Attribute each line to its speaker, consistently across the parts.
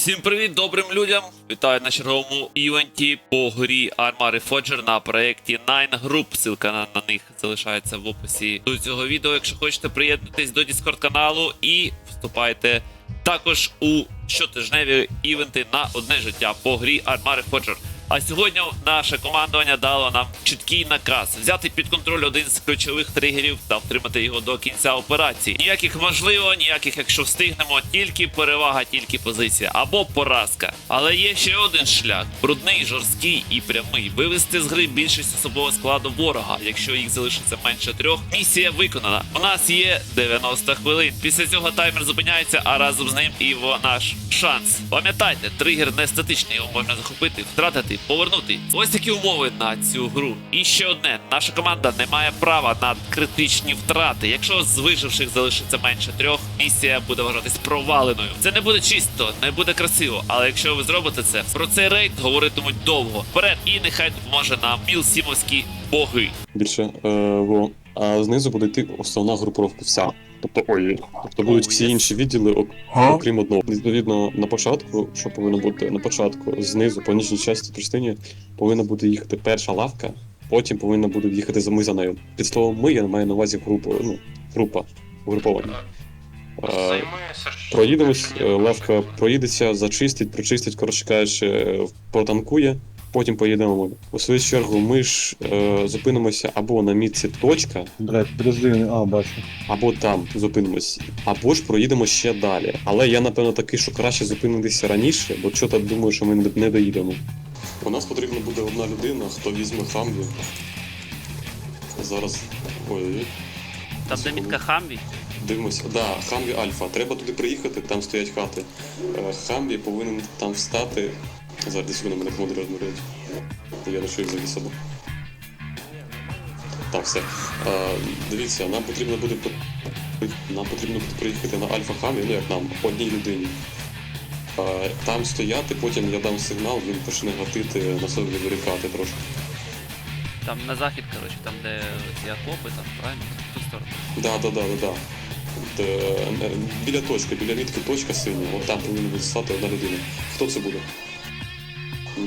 Speaker 1: Всім привіт добрим людям! Вітаю на черговому івенті по грі Arma Reforger на проєкті Nine Group. Ссылка на, на них залишається в описі до цього відео. Якщо хочете приєднатись до Discord каналу і вступайте також у щотижневі івенти на одне життя по грі Arma Reforger. А сьогодні наше командування дало нам чіткий наказ взяти під контроль один з ключових тригерів та втримати його до кінця операції. Ніяких можливо, ніяких, якщо встигнемо, тільки перевага, тільки позиція або поразка. Але є ще один шлях: брудний, жорсткий і прямий. Вивести з гри більшість особового складу ворога. Якщо їх залишиться менше трьох, місія виконана. У нас є 90 хвилин. Після цього таймер зупиняється, а разом з ним і наш шанс. Пам'ятайте, тригер не статичний, його можна захопити, втратити, повернути. Ось такі умови на цю гру. І ще одне: наша команда не має права на критичні втрати. Якщо з виживших залишиться менше трьох, місія буде вважатись проваленою. Це не буде чисто, не буде красиво. Але якщо ви зробите це, про цей рейд говоритимуть довго. Вперед, і нехай допоможе нам мілсімовські боги.
Speaker 2: більше. Е, во. А знизу буде йти основна групировка вся. Тобто, ой, тобто будуть всі інші відділи, окрім одного. Відповідно, на початку, що повинно бути на початку, знизу, по нижній часті частині, повинна буде їхати перша лавка, потім повинна буде їхати за ми за нею. Під словом ми я маю на увазі групу, ну, група, угруповання. Проїдемось, е, лавка проїдеться, зачистить, прочистить, коротше кажучи, е, протанкує, потім поїдемо ми. У свою чергу ми ж е, зупинимося або на мітці точка,
Speaker 3: Блять, подожди, а, бачу.
Speaker 2: або там зупинимось, або ж проїдемо ще далі. Але я напевно такий, що краще зупинитися раніше, бо що так думаю, що ми не- не доїдемо. У нас потрібна буде одна людина, хто візьме хамві. Зараз. Ой,
Speaker 1: Там де мітка Хамві.
Speaker 2: Дивимося, да, Хамві Альфа. Треба туди приїхати, там стоять хати. Е, Хамві повинен там встати. Зараз десь вони мене командир розмовляють. Я їх за собою. Так, все. Е, дивіться, нам потрібно буде нам потрібно буде приїхати на Альфа Хамві, ну як нам, одній людині. Е, там стояти, потім я дам сигнал, він почне гатити на собі вирікати трошки.
Speaker 4: Там на захід, коротше, там де ці окопи, там правильно? В ту сторону.
Speaker 2: Да, да, да, да, да. От, е, е, біля точки, біля мітки точка синя, от там повинна буде стати одна людина. Хто це буде?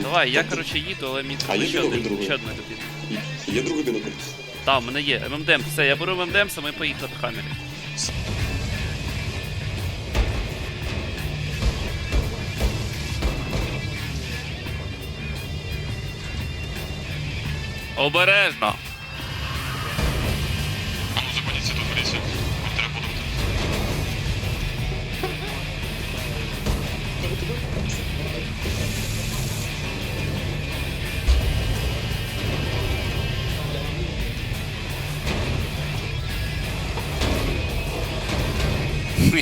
Speaker 4: Давай, я короче їду, але мені
Speaker 2: треба є
Speaker 4: ще,
Speaker 2: другий,
Speaker 4: один,
Speaker 2: другий?
Speaker 4: ще одна людина.
Speaker 2: Є другий бінокль?
Speaker 4: Так, в мене є. ММДМ, все, я беру ММДМ, ми поїхали до Хаммері.
Speaker 1: Обережно!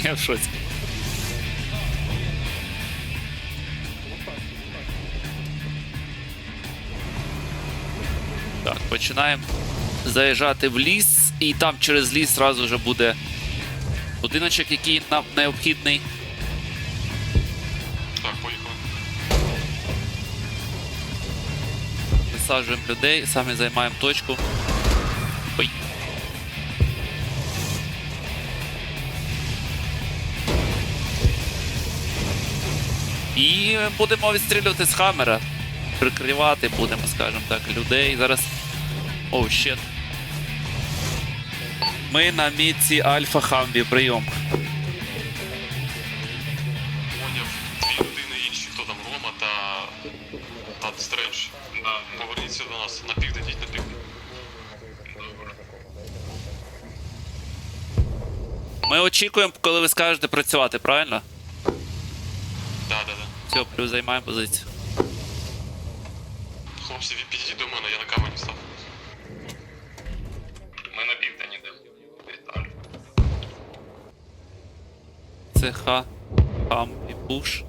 Speaker 1: Я в шоці. Так, починаємо заїжджати в ліс, і там через ліс одразу вже буде будиночок, який нам необхідний.
Speaker 5: Так, поїхали.
Speaker 1: Висаджуємо людей, самі займаємо точку. І будемо відстрілювати з хамера. Прикривати будемо, скажімо так, людей. Зараз. Оу, щет. Ми на мітці Альфа Хамбі, прийом.
Speaker 5: Поняв. Дві людини інші, хто там Рома та. та Стрендж. Да. Поверніться до нас. На південь йдіть на південь. Добре.
Speaker 1: Ми очікуємо, коли ви скажете працювати, правильно? Все, плюс займаємо позицію.
Speaker 5: Хлопці, ви підійдіть до мене, я на камені став. Ми на південь йдемо. Віталій.
Speaker 1: Це ха, хам і пуш.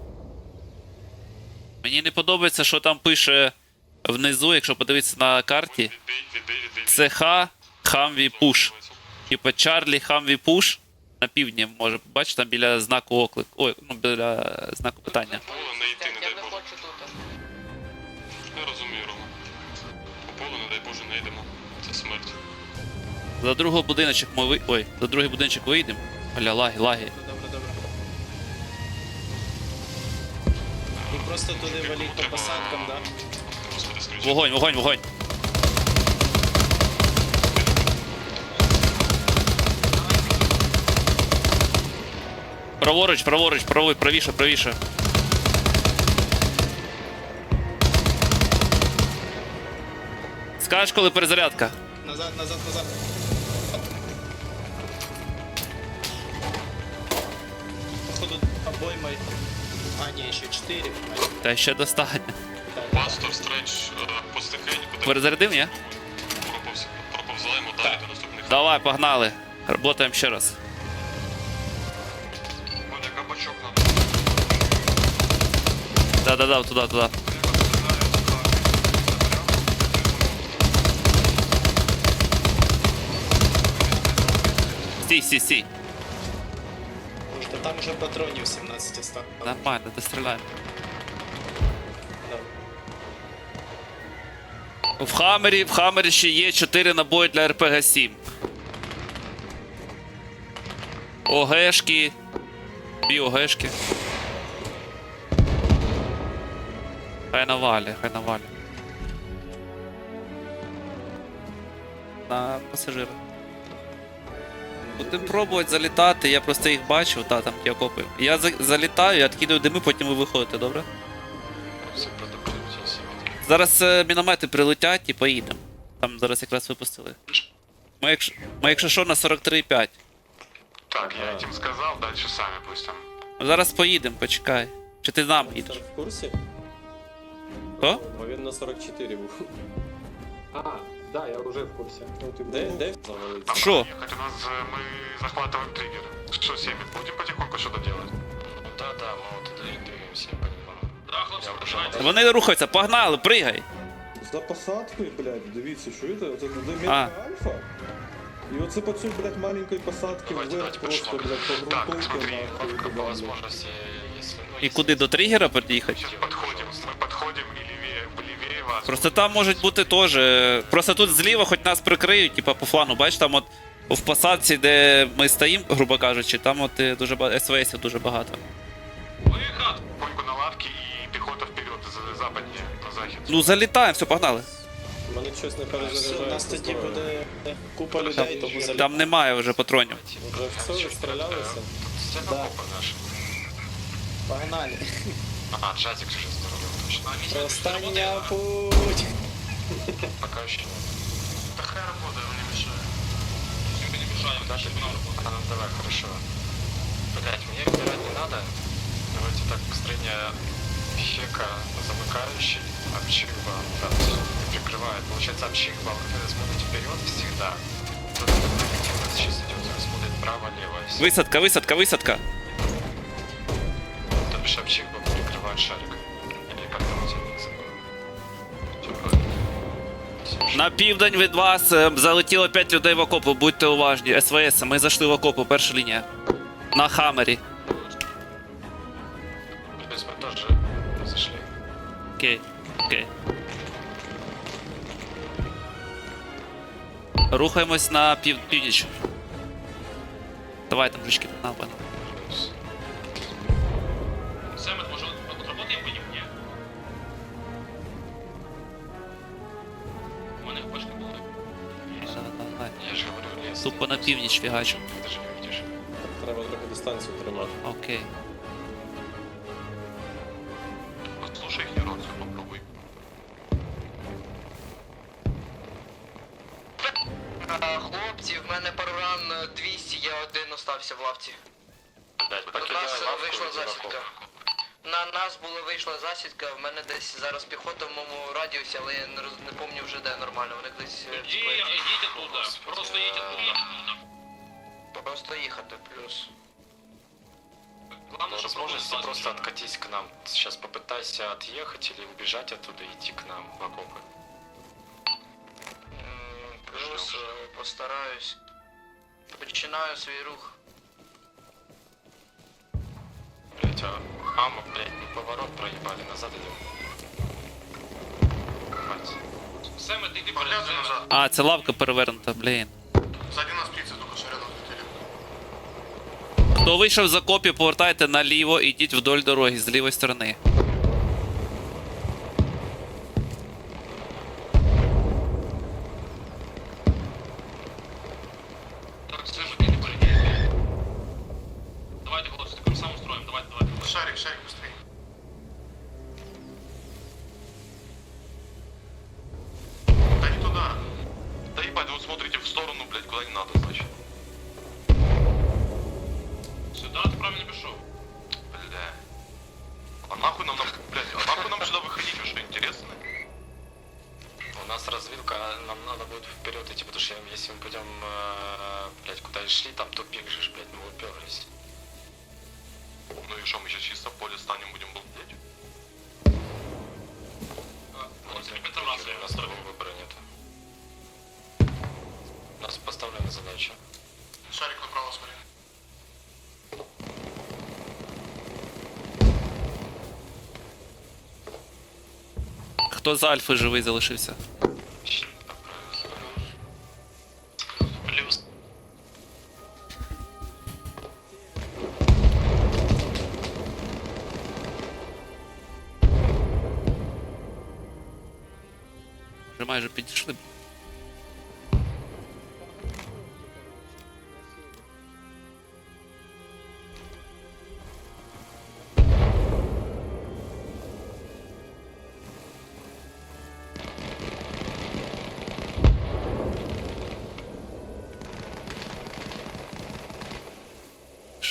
Speaker 1: Мені не подобається, що там пише внизу, якщо подивитися на карті.
Speaker 5: Відбій, відбій, відбій.
Speaker 1: Це ха, хамві пуш. Типа Чарлі хамві пуш. На півдні може бачиш там біля знаку оклик. Ой, ну біля знаку питання.
Speaker 5: Поле не йти, не дай Боже. Я розумію, Рома. По полу, не дай Боже, не йдемо. Це смерть.
Speaker 1: За другий будиночок ми ви... Ой, за другий будиночок вийдемо. Бля, лаги, лаги.
Speaker 3: просто туди валіть по посадкам, да?
Speaker 5: Господи.
Speaker 1: Вогонь, вогонь, вогонь. Праворуч, праворуч, праворуч, правіше, правіше. Скажеш, коли перезарядка?
Speaker 3: Назад, назад, назад. Походу обоймой. А, ні, ще 4.
Speaker 1: Та ще достатньо.
Speaker 5: Пастор, стрендж, е, постихеньку,
Speaker 1: Перезарядив, ні?
Speaker 5: проповзаємо далі до наступних.
Speaker 1: Давай, погнали. Работаємо ще раз. Да-да-да, туди, туди. Стій, стій, стій.
Speaker 3: Та там уже патронів 17 стало.
Speaker 1: Нормально, достріляємо. В Хаммері, в Хаммері ще є 4 набої для РПГ 7. ОГшки. Дві ОГшки. Хай навалі, хай навалі. На пасажира. Будемо пробувати залітати, я просто їх бачив, та там ті окопи. Я за- залітаю, я відкидаю дими, потім ви виходите, добре?
Speaker 5: Все протокол, все, все.
Speaker 1: Зараз е, міномети прилетять і поїдемо. Там зараз якраз випустили. Ми якщо, ми якщо що на 43,5.
Speaker 5: Так, я этим сказал, дальше сами пусть там.
Speaker 1: Зараз поїдемо, почекай. Чи ти нам їдеш?
Speaker 6: в курсі?
Speaker 1: Хто?
Speaker 6: Бо він на 44 був.
Speaker 7: А, да, я уже в курсе.
Speaker 6: Де, де завалиться?
Speaker 1: Що?
Speaker 5: Хотя у нас э, мы захватываем триггер. Что, Семен, будем потихоньку что-то делать? Да, да, мы вот туда и двигаемся, я понимаю. Да, хлопцы, я
Speaker 1: Вони рухаються, погнали, пригай!
Speaker 8: За посадкою, блядь, дивіться, чуєте? Оце де
Speaker 1: А.
Speaker 8: метка альфа. І оце по цій, блядь, маленької посадки
Speaker 5: Давайте,
Speaker 8: вверх
Speaker 5: давайте
Speaker 8: просто,
Speaker 5: пошли.
Speaker 8: блядь, по
Speaker 5: Так,
Speaker 8: грунтовці
Speaker 5: смотри,
Speaker 8: нахуй.
Speaker 5: как
Speaker 8: туди,
Speaker 5: по
Speaker 8: блядь.
Speaker 5: возможности, если... Ну,
Speaker 1: І
Speaker 5: если-
Speaker 1: куди до тригера під'їхати?
Speaker 5: Сейчас подходим, мы подходим и левее, левее вас.
Speaker 1: Просто там можуть бути теж. е, Просто тут зліва хоч нас прикриють, типа по флану, бачиш, там от в посадці, де ми стоїмо, грубо кажучи, там от е, дуже багато СВСів дуже багато.
Speaker 5: Выход! Потихоньку на лавке и пехота вперед, за- западнее, на захід.
Speaker 1: Ну залітаємо, все, погнали.
Speaker 6: Мене щось не
Speaker 3: Все, у нас тоді буде купа людей, тому залітаємо.
Speaker 1: Там немає вже патронів.
Speaker 6: Вже в це відстрілялися?
Speaker 5: Стена
Speaker 3: Да.
Speaker 5: наша.
Speaker 3: Погнали.
Speaker 5: Ага, джазик же здоровый, точно.
Speaker 3: Остання путь.
Speaker 5: Пока еще нет. Такая работа, он не мешает. Мы не мешаем, дальше А, ну давай, хорошо. Блять, мне выбирать не надо. Давайте так, построение хека замыкающий, обчигба, да, прикрывает. Получается, обчигба, когда смотрит вперед всегда. Тут эффективно сейчас идет, смотрит право-лево.
Speaker 1: Висадка, висадка, висадка.
Speaker 5: То бишь обчигба прикрывает шарик.
Speaker 1: На південь від вас е, залетіло 5 людей в окопу, будьте уважні. СВС, ми зайшли в окопу, перша лінія. На Хаммері.
Speaker 5: То есть мы тоже зашли.
Speaker 1: Окей, окей. Рухаємось на пів... північ. Давай там ручки на Тупо на північ фігачу.
Speaker 6: Треба трохи дистанцію тримати.
Speaker 1: Окей.
Speaker 5: Послушай их рацию, попробуй.
Speaker 9: Хлопці, в мене пару ран 200, я один остався в лавці. До нас вийшла засідка На нас була вийшла засідка, в мене десь зараз піхота в моєму радіусі, але я не, роз, не пам'ятаю вже де нормально. Вони десь. е, втекли.
Speaker 5: идите туда, просто едете туда.
Speaker 9: Просто їхати плюс.
Speaker 5: Главное, возможности просто откатись к нам. Сейчас попытайся отъехать или убежать оттуда и идти к нам в окопы.
Speaker 9: М, Плюс е, постараюсь. Починаю свій рух.
Speaker 5: Блять, а Ама, блять, мы поворот проебали, назад идем. Хватит. Сэм, ты иди назад.
Speaker 1: А, це лавка перевернута, блін.
Speaker 5: Сзади нас птицы только что рядом летели.
Speaker 1: Хто вийшов з окопів, повертайте наліво, ідіть вдоль дороги з лівої сторони.
Speaker 5: Нахуй нам, блядь, а нахуй нам сюда выходить, вы что, интересно? У нас развилка, нам надо будет вперед идти, потому что если мы пойдем, э, блядь, куда и шли, там тупик же, блядь, мы уперлись. Ну и что, мы сейчас чисто поле станем, будем балдеть? У нас другого выбора нет.
Speaker 1: Хто з Альфи живий залишився?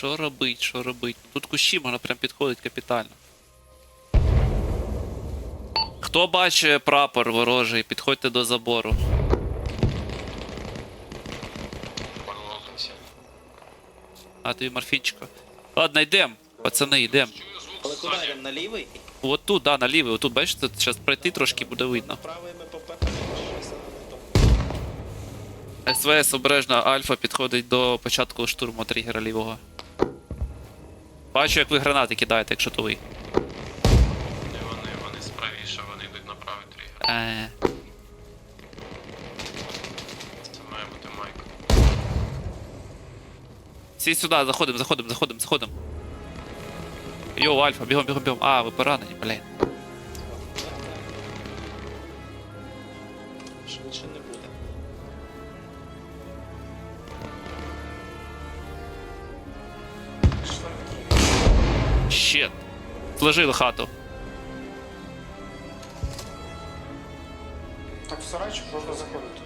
Speaker 1: Що робить, що робить? Тут кущі можна прям підходить капітально. Хто бачить прапор ворожий, підходьте до забору. А тобі морфінчика. Ладно, йдем. Пацани, йдем.
Speaker 3: Але куди йдемо? На лівий?
Speaker 1: От тут, да, наліво. Отут, бачите, зараз пройти трошки буде видно.
Speaker 3: Правий ми поперли.
Speaker 1: СВС обережно, Альфа підходить до початку штурму тригера лівого. Бачу, як ви гранати кидаєте, якщо то ви.
Speaker 5: Не вони, вони справіше, вони йдуть на правий тригер.
Speaker 1: Е,
Speaker 5: Це має бути майк.
Speaker 1: всі сюди, заходимо, заходимо, заходимо, заходимо. Йоу, Альфа, бігом, бігом, бігом. А, ви поранені, блін.
Speaker 3: Швидше не буде.
Speaker 1: Щет. Сложили хату.
Speaker 10: Так, в сарайчик можна заходити.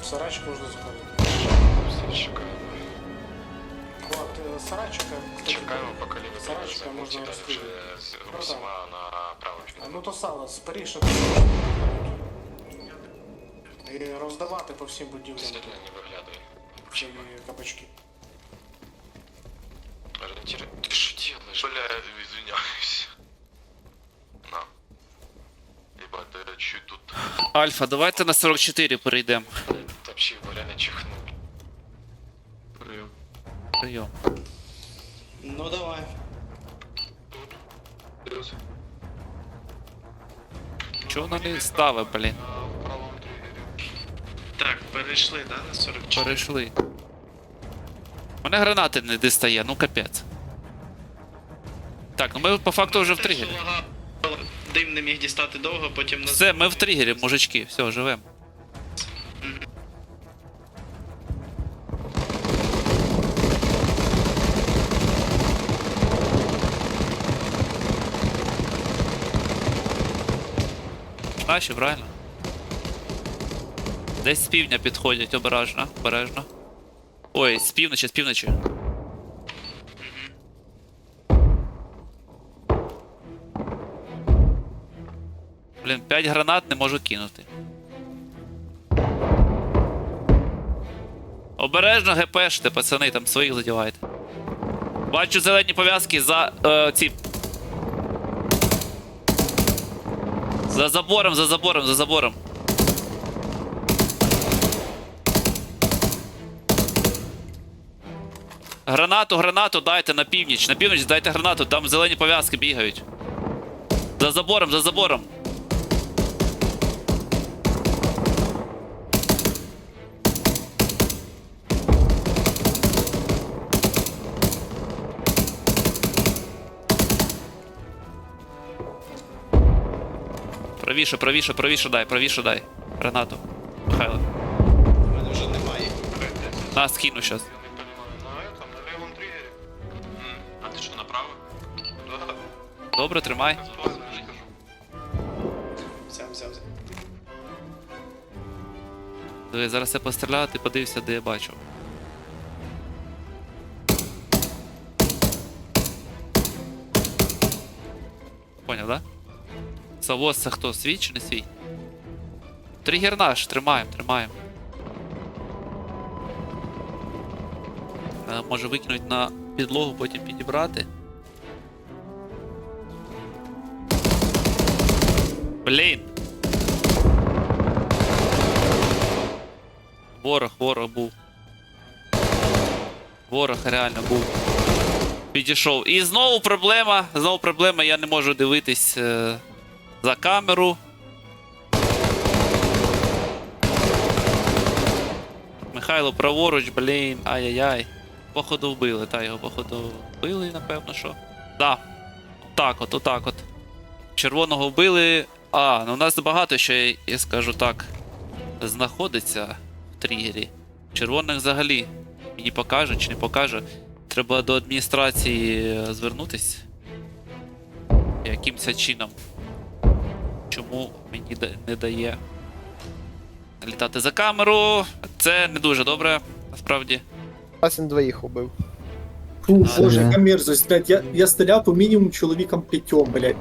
Speaker 10: В сарайчик можна заходити.
Speaker 5: Всі чекаємо.
Speaker 10: От, сарайчик, е, кстати,
Speaker 5: Чекаємо, поки лівий
Speaker 10: Сарайчика можна
Speaker 5: і далі вже з
Speaker 10: Ну,
Speaker 5: на правий
Speaker 10: А. Ну то сало, скоріше. І роздавати по всім будівлям
Speaker 5: Сьогодні не виглядає.
Speaker 10: ці кабачки.
Speaker 5: Делаешь? Бля, извиняюсь. На. Ебать, да я чуть тут
Speaker 1: Альфа, давайте на 44 перейдемо.
Speaker 5: вообще его реально чихнул.
Speaker 1: Прийом.
Speaker 3: Ну давай.
Speaker 5: Плюс.
Speaker 1: Чого вона не ставить, блін?
Speaker 5: В правом триггере.
Speaker 3: Так, перейшли, да, на 44?
Speaker 1: Перейшли. Мене гранати не дістає, ну капець. Так, ну ми по факту вже в тригері.
Speaker 3: Дим не міг дістати довго, потім на
Speaker 1: Все, ми в тригері, мужички, все, живемо. Наші, правильно? Десь з півдня підходять, обережно, обережно. Ой, з півночі, з півночі. 5 гранат не можу кинути. Обережно ГПште, пацани, там своїх задівайте. Бачу зелені пов'язки за е, ці. За забором, за забором, за забором. Гранату, гранату дайте на північ. На північ дайте гранату, там зелені пов'язки бігають. За забором, за забором. Правіше, правіше, правіше дай, правіше дай. Гранату. Михайло.
Speaker 3: У мене вже немає.
Speaker 1: На, скину
Speaker 5: левом триггере. А ты что, направо?
Speaker 1: Добре, тримай.
Speaker 3: Взяв, взяв, взяв.
Speaker 1: Диви, зараз я постріляю, ти подивишся, де я бачу. Савос це хто? Свій чи не свій? Тригер наш, тримаємо, тримаємо. Е, Може викинуть на підлогу, потім підібрати. Блін. Ворог, ворог був. Ворог реально був. Підійшов. І знову проблема. Знову проблема, я не можу дивитись е, за камеру. Михайло праворуч, блін, ай-яй-яй. Походу вбили, та його походу вбили, напевно, що. Да. Так от, отак от. Червоного вбили. А, ну у нас багато ще, я скажу так, знаходиться в тригері. Червоних взагалі мені покаже чи не покаже. Треба до адміністрації звернутись. Якимся чином. Чому мені не дає літати за камеру? Це не дуже добре, насправді.
Speaker 11: Асін двоїх убив.
Speaker 12: Фу, боже, яка мерзость, блядь, я, я стріляв по мінімум чоловікам п'ятьом, блядь.